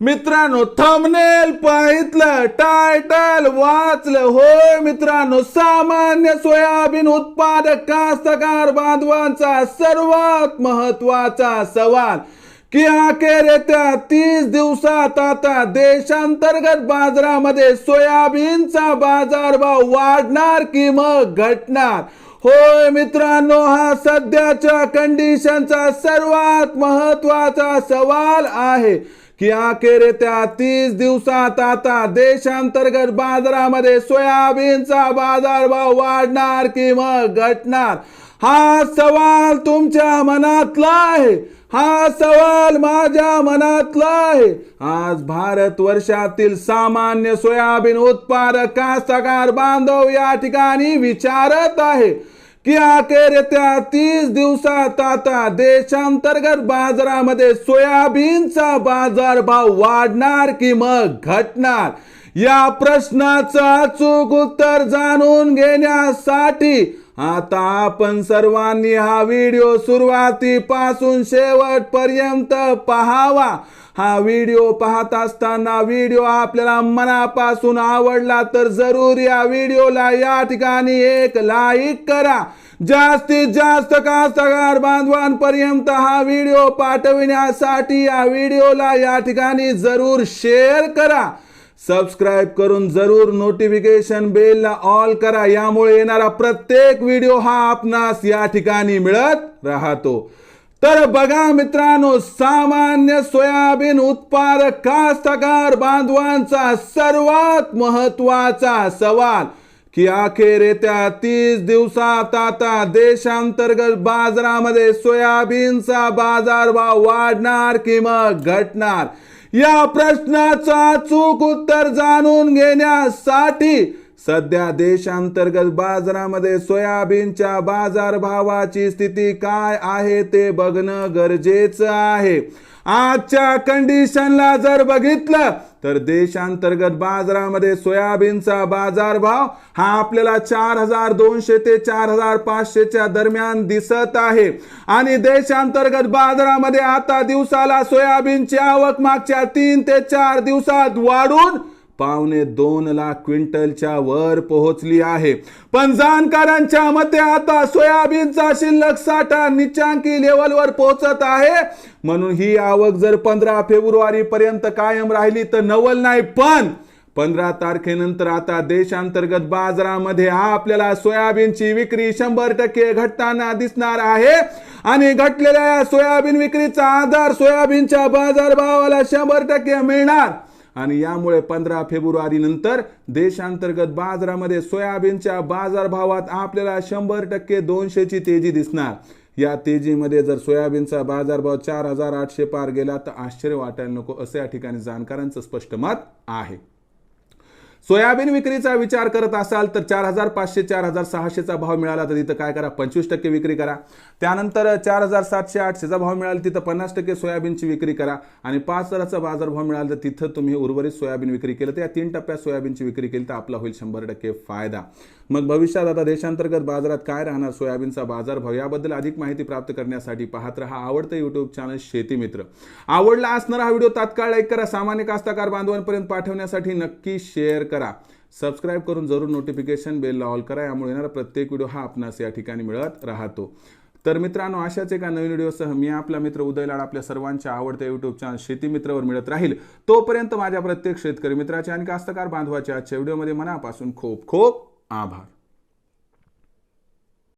मित्रांनो thumbnail पाहितलं title वाचलं. होय मित्रांनो सामान्य सोयाबीन उत्पादक कास्तकार बांधवांचा सर्वात महत्त्वाचा सवाल की अखेर येत्या तीस दिवसात आता देशांतर्गत बाजारामध्ये सोयाबीनचा बाजारभाव वाढणार की मग घटणार? होय मित्रांनो हा सध्याच्या कंडिशनचा सर्वात महत्त्वाचा सवाल आहे. की अखेर येत्या तीस दिवसात आता देशांतर्गत बाजारामध्ये सोयाबीनचा बाजारभाव वाढणार की मग घटणार? हा सवाल तुमच्या मनातला आहे. हा सवाल माझ्या मनातला आहे. आज भारत वर्षातील सामान्य सोयाबीन उत्पादक कास्तकार बांधव या ठिकाणी विचारत आहे. की अखेर येत्या तीस दिवसात आता देशांतर्गत बाजारामध्ये सोयाबीनचा बाजारभाव वाढणार की मग घटणार? या प्रश्नाचं अचूक उत्तर जाणून घेण्यासाठी आता आपण सर्वांनी हा व्हिडिओ सुरुवातीपासून शेवटपर्यंत पहावा. हा व्हिडिओ पाहत असताना व्हिडिओ आपल्याला मनापासून आवडला तर जरूर या व्हिडिओला या ठिकाणी एक लाईक करा. जास्तीत जास्त कास्तकार बांधवांपर्यंत हा व्हिडिओ पाठविण्यासाठी या व्हिडिओला या ठिकाणी जरूर शेअर करा. सबस्क्राईब करून जरूर नोटिफिकेशन बेलला ऑल करा. यामुळे येणारा प्रत्येक व्हिडिओ हा आपणास या ठिकाणी मिळत राहतो. तर बघा मित्रांनो सामान्य सोयाबीन उत्पादक कास्तकार बांधवांचा सर्वात महत्त्वाचा सवाल की अखेर येत्या तीस दिवसात आता देशांतर्गत बाजारामध्ये सोयाबीनचा बाजारभाव वाढणार की मग घटणार? या प्रश्नाचं अचूक उत्तर जाणून घेण्यासाठी सध्या देशांतर्गत बाजारामध्ये सोयाबीनच्या बाजारभावाची स्थिती काय आहे ते बघणं गरजेचं आहे. आजच्या कंडिशनला जर बघितलं तर देशांतर्गत बाजारामध्ये सोयाबीनचा बाजारभाव हा आपल्याला चार हजार दोनशे ते चार हजार पाचशेच्या दरम्यान दिसत आहे. आणि देशांतर्गत बाजारामध्ये आता दिवसाला सोयाबीनची आवक मागच्या तीन ते चार दिवसात वाढून पावणे दोन लाख क्विंटलच्या वर पोहोचली आहे. पण जाणकारांच्या मते आता सोयाबीनचा शिल्लक साठा निचांकी लेवलवर पोहोचत आहे. म्हणून ही आवक जर पंधरा फेब्रुवारी पर्यंत कायम राहिली तर नवल नाही पण पंधरा तारखेनंतर आता देशांतर्गत बाजारामध्ये आपल्याला सोयाबीनची विक्री शंभर टक्के घटताना दिसणार आहे. आणि घटलेल्या या सोयाबीन विक्रीचा आधार सोयाबीनच्या बाजारभावाला शंभर टक्के मिळणार. आणि यामुळे पंधरा फेब्रुवारी नंतर देशांतर्गत बाजारामध्ये सोयाबीनच्या बाजारभावात आपल्याला शंभर टक्के दोनशेची तेजी दिसणार. या तेजीमध्ये जर सोयाबीनचा बाजारभाव चार हजार आठशे पार गेला तर आश्चर्य वाटायला नको असं या ठिकाणी जाणकारांचं स्पष्ट मत आहे. सोयाबीन विक्रीचा विचार करत असाल तर चार हजार पाचशे चार हजार सहाशेचा भाव मिळाला तर तिथं काय करा पंचवीस टक्के विक्री करा. त्यानंतर चार हजार सातशे आठशेचा भाव मिळाला तिथं पन्नास टक्के सोयाबीनची विक्री करा. आणि पाच हजाराचा बाजारभाव मिळाला तर तिथं तुम्ही उर्वरित सोयाबीन विक्री केलं. तर या तीन टप्प्यात सोयाबीनची विक्री केली तर आपला होईल शंभर टक्के फायदा. मग भविष्यात आता देशांतर्गत बाजारात काय राहणार? सोयाबीनचा बाजारभाव याबद्दल अधिक माहिती प्राप्त करण्यासाठी पाहत रहा आवडतं युट्यूब चॅनल शेती मित्र. आवडला असणारा हा व्हिडिओ तात्काळ लाईक करा. सामान्य कास्ताकार बांधवांपर्यंत पाठवण्यासाठी नक्की शेअर करा. सबस्क्राईब करून जरूर नोटिफिकेशन बेलला ऑल करा. यामुळे येणारा प्रत्येक व्हिडिओ हा आपणास या ठिकाणी मिळत राहतो. तर मित्रांनो अशाच एका नवीन व्हिडिओसह मी आपला मित्र उदय लाड आपल्या सर्वांच्या आवडत्या युट्यूब चॅनल शेती मित्रवर मिळत राहील. तोपर्यंत माझ्या प्रत्येक शेतकरी मित्राच्या आणि कास्तकार बांधवाच्या आजच्या व्हिडिओमध्ये मनापासून खूप खूप आभार.